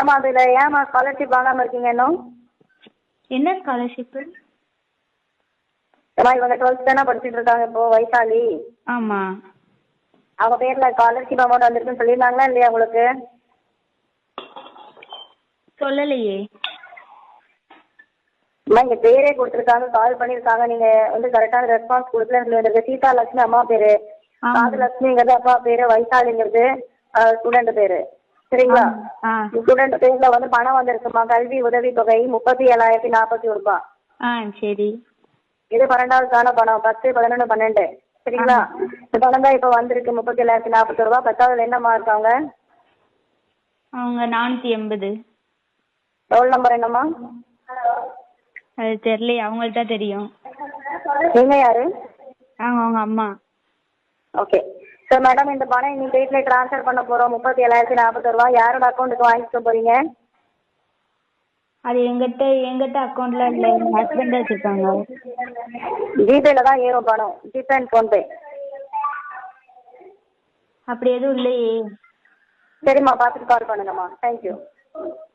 ஏமா அதில் ஏமா ஸ்காலர்ஷிப் வாங்காமல் இருக்கீங்க இன்னும்? என்ன ஸ்காலர்ஷிப்பு ஏமா இவங்க டுவெல்த் தானே படிச்சுட்டு இருக்காங்க இப்போ வைசாலி. ஆமாம் அவங்க பேரில் ஸ்காலர்ஷிப் அமௌண்ட் வந்திருக்குன்னு சொல்லியிருந்தாங்களா இல்லையா உங்களுக்கு? சொல்லலையே. அம்மா இங்கே பேரே கொடுத்துருக்காங்க கால் பண்ணியிருக்காங்க. நீங்கள் வந்து கரெக்டான ரெஸ்பான்ஸ் கொடுக்கலன்னு சொல்லி வந்திருக்கு சீதா லட்சுமி அம்மா பேர். ஆமா. ராஜலட்சுமிங்கிறது அப்பா பேர் வைசாலிங்கிறது ஸ்டூடெண்ட் பேர். சரிங்களா? ஸ்டூடெண்ட் பேரில் வந்து பணம் வந்திருக்குமா? கல்வி உதவி தொகை முப்பத்தி ஏழாயிரத்தி நாற்பத்தி ஒரு ரூபாய் ஆ சரி. இது பன்னெண்டாவதுக்கான பணம்? பத்து பதினொன்று பன்னெண்டு. சரிங்களா? இந்த பணம் தான் இப்போ வந்திருக்கு. முப்பத்தி ஏழாயிரத்தி நாற்பத்தி ரூபா. பத்தாவதுல என்ன மார்க் அவங்க? அவங்க நானூற்றி எண்பது. ரோல் நம்பர் என்னம்மா? அது தெரியலையே. அவங்களுக்கு தான் தெரியும். நீங்க யாரு? அவங்க அவங்க அம்மா. ஓகே ஸோ மேடம் இந்த பணம் இன்னைக்கு டேட்ல ட்ரான்ஸ்ஃபர் பண்ண போறோம். முப்பத்தி ஏழாயிரத்தி நாற்பத்தி ரூபா. யாரோட அக்கௌண்ட்டுக்கு வாங்கிக்க போறீங்க? அது எங்கிட்ட எங்கிட்ட அக்கௌண்ட்ல இல்லை. எங்கள் ஹஸ்பண்ட் வச்சுருக்காங்க. ஜிபேல தான் ஏறும் பணம். ஜிபே அண்ட் ஃபோன்பே அப்படி எதுவும் இல்லையே. சரிம்மா பார்த்துட்டு கால் பண்ணுங்கம்மா. தேங்க்யூ